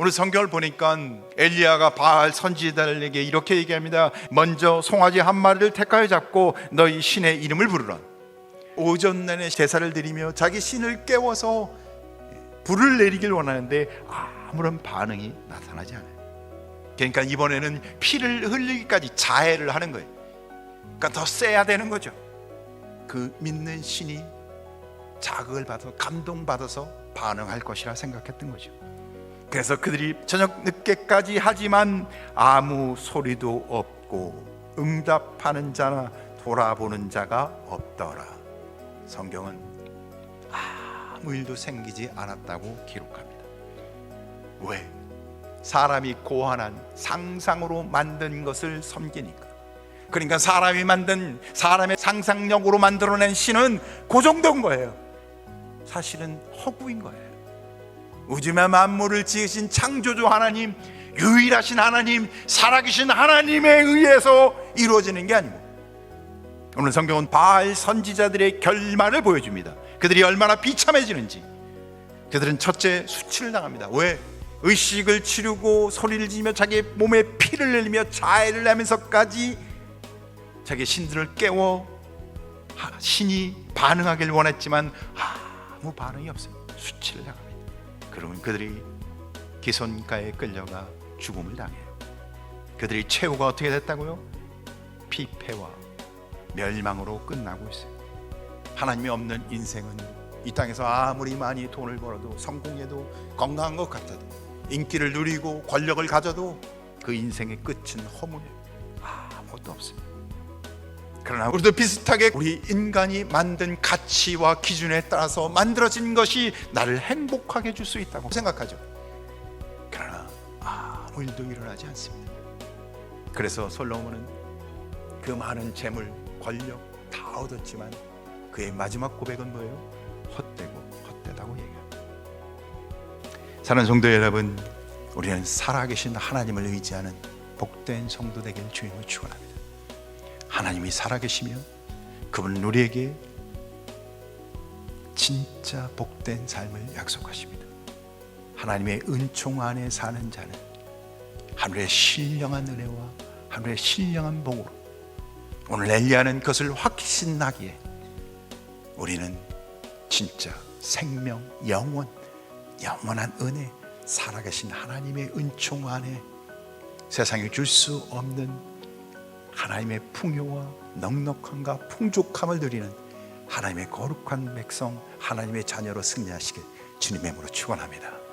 오늘 성경을 보니까 엘리야가 바알 선지자들에게 이렇게 얘기합니다. 먼저 송아지 한 마리를 택하여 잡고 너희 신의 이름을 부르라. 오전 내내 제사를 드리며 자기 신을 깨워서 불을 내리길 원하는데 아무런 반응이 나타나지 않아요. 그러니까 이번에는 피를 흘리기까지 자해를 하는 거예요. 그러니까 더 세야 되는 거죠. 그 믿는 신이 자극을 받아 감동받아서 반응할 것이라 생각했던 거죠. 그래서 그들이 저녁 늦게까지 하지만 아무 소리도 없고 응답하는 자나 돌아보는 자가 없더라. 성경은 아무 일도 생기지 않았다고 기록합니다. 왜? 사람이 고안한 상상으로 만든 것을 섬기니까. 그러니까 사람이 만든 사람의 상상력으로 만들어낸 신은 그 정도인 거예요. 사실은 허구인 거예요. 우주의 만물을 지으신 창조주 하나님, 유일하신 하나님, 살아계신 하나님에 의해서 이루어지는 게 아니고 오늘 성경은 바알 선지자들의 결말을 보여줍니다. 그들이 얼마나 비참해지는지. 그들은 첫째 수치를 당합니다. 왜? 의식을 치르고 소리를 지르며 자기 몸에 피를 흘리며 자해를 하면서까지 자기 신들을 깨워 하- 신이 반응하길 원했지만 아무 반응이 없어요. 수치를 당합니다. 그러면 그들이 기손가에 끌려가 죽음을 당해요. 그들이 최후가 어떻게 됐다고요? 피폐와 멸망으로 끝나고 있어요. 하나님이 없는 인생은 이 땅에서 아무리 많이 돈을 벌어도 성공해도 건강한 것 같아도 인기를 누리고 권력을 가져도 그 인생의 끝은 허무해요. 아무것도 없습니다. 그러나 우리도 비슷하게 우리 인간이 만든 가치와 기준에 따라서 만들어진 것이 나를 행복하게 해줄 수 있다고 생각하죠. 그러나 아무 일도 일어나지 않습니다. 그래서 솔로몬은 그 많은 재물, 권력 다 얻었지만 그의 마지막 고백은 뭐예요? 헛되고 헛되다고 얘기합니다. 사는 성도 여러분, 우리는 살아계신 하나님을 의지하는 복된 성도 되길 주님을 축원합니다. 하나님이 살아계시며 그분은 우리에게 진짜 복된 삶을 약속하십니다. 하나님의 은총 안에 사는 자는 하늘의 신령한 은혜와 하늘의 신령한 복으로 오늘 엘리야는 그것을 확신하기에 우리는 진짜 생명, 영원, 영원한 은혜, 살아계신 하나님의 은총 안에 세상에 줄 수 없는 하나님의 풍요와 넉넉함과 풍족함을 누리는 하나님의 거룩한 백성, 하나님의 자녀로 승리하시길 주님의 이름으로 축원합니다.